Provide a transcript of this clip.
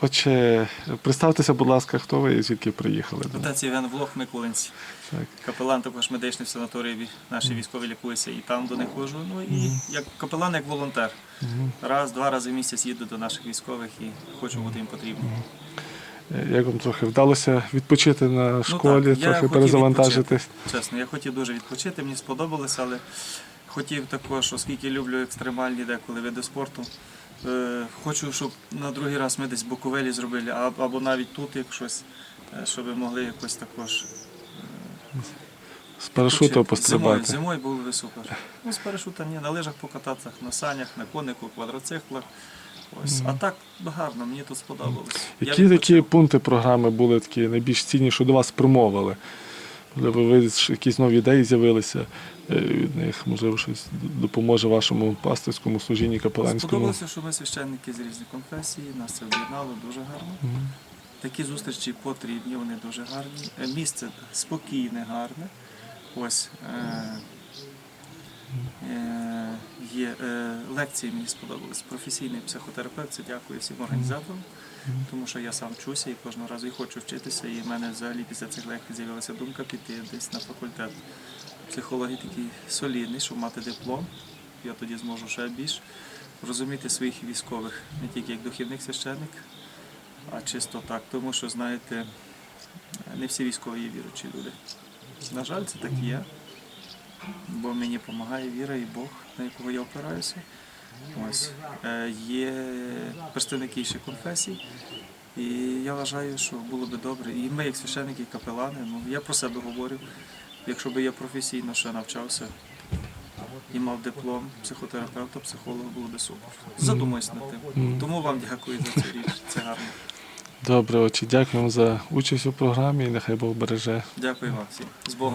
Отже, представтеся, будь ласка, хто ви і звідки приїхали? Отець Євген Влох, Миколинці. Капелан також медичний в санаторії. Наші військові лікуються і там до них ходжу. Ну і як капелан, як волонтер. Раз, два рази в місяць їду до наших військових і хочу бути їм потрібним. Е, Як вам трохи вдалося відпочити на школі, Ну так, трохи перезавантажитись? Чесно, я хотів дуже відпочити, мені сподобалося, але хотів також, оскільки люблю екстремальні деколи види спорту. е, Хочу, щоб на другий раз ми десь Буковелі зробили, або навіть тут як щось, е, щоб могли якось також З парашуту Зимою, пострибати. зимою було би супер. Ну, з парашута ні, на лижах покататися, на санях, на конику, квадроциклах. Ось. А так гарно, мені тут сподобалось. Які такі пункти програми були такі найбільш цінні, що до вас примовили? Можливо, ви якісь нові ідеї з'явилися е, від них, можливо, щось допоможе вашому пастирському служінні капеланському. Сподобалося, що ми священники з різних конфесій, нас це об'єднало дуже гарно. Такі зустрічі потрібні, вони дуже гарні. Е, Місце спокійне, гарне. Ось е, е, є е, лекції мені сподобались. Професійний психотерапевт, це дякую всім організаторам, тому що я сам вчуся і кожного разу і хочу вчитися. І в мене взагалі після цих лекцій з'явилася думка піти десь на факультет психології такий солідний, щоб мати диплом. Я тоді зможу ще більш розуміти своїх військових, не тільки як духовник священник, а чисто так. Тому що, знаєте, не всі військові є віруючі люди. На жаль, це так і є. Бо мені допомагає віра і Бог, на якого я опираюся. Ось. Е, Є представники інших конфесій. І я вважаю, що було би добре. І ми, як священники, капелани, ну я про себе говорю. Якщо би я професійно ще навчався і мав диплом психотерапевта, психолога, було би супер. Задумайся над тим. Тому вам дякую за цю річ. Це гарно. Добре, отче, дякуємо за участь у програмі і нехай Бог береже. Дякую вам всім. З Богом.